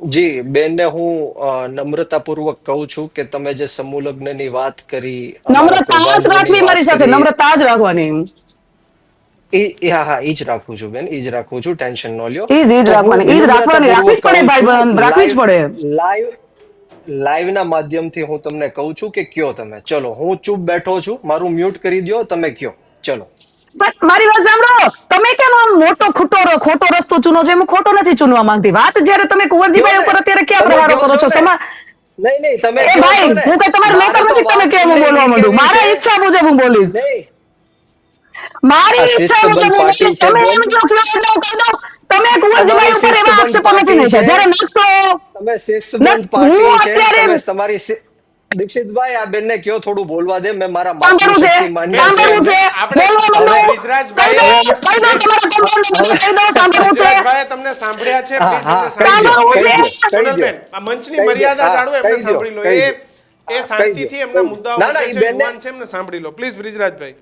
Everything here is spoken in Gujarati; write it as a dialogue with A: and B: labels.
A: જી બેનને હું નમ્રતાપૂર્વક કહું છું કે તમે જે સમૂહ લગ્નની વાત કરી
B: નમ્રતા જ રાખવી મારી સાથે નમ્રતા જ રાખવાની
A: એ એ હા હા જ રાખું છું બેન જ રાખું છું ટેન્શન ન લ્યો
B: ઈ જ- રાખવાની. જ રાખવાની. રાખવી જ પડે ભાઈબંધ, રાખવી જ પડે.
A: લાઈવ લાઈવ ના માધ્યમથી હું તમને કહું છું કે કયો તમે ચલો હું ચૂપ બેઠો છું મારું મ્યુટ કરી દ્યો તમે કયો ચલો
B: મારી વાત સાંભળો તમે કેમ આમ મોટો ખોટો ખોટો રસ્તો ચૂનો છો? હું ખોટો નથી ચૂનવા માંગતી. વાત જ્યારે તમે કુંવરજીભાઈ ઉપર અત્યારે ક્યાં પ્રહારો કરો છો? સમા
A: નહીં નહીં તમે
B: એ ભાઈ હું કઈ તમારે
A: મારે
B: નોકર નથી તમે કેમ હું બોલવા માંડું? મારા. ઈચ્છા મુજબ હું બોલીશ. મારી ઈચ્છા મુજબ હું બોલીશ.
A: છે
B: તમે એમ જો કહો હું કહી દઉં તમે કુંવરજીભાઈ ઉપર એવા આક્ષેપો નથી નાખ્યા જ્યારે નાખશો
A: તમે શિસ્તબદ્ધ પાર્ટી
B: હું
A: છે તમારી દીક્ષિતભાઈ આ બેનને કયો થોડું બોલવા દે મેં મારા
B: સાંભળવું છે સાંભળવું છે.
C: આપણે-
B: બોલવા કહી દો તમારા કુંવરજીભાઈને કહી દો સાંભળવું છે.
C: બ્રિજરાજભાઈએ તમને સાંભળ્યા છે પ્લીઝ સોનલબેન, આ મંચની મર્યાદા જાળવો એમને સાંભળી લો. એ. એ શાંતિથી એમના મુદ્દાઓ છે છે એમને સાંભળી લો. પ્લીઝ બ્રિજરાજભાઈ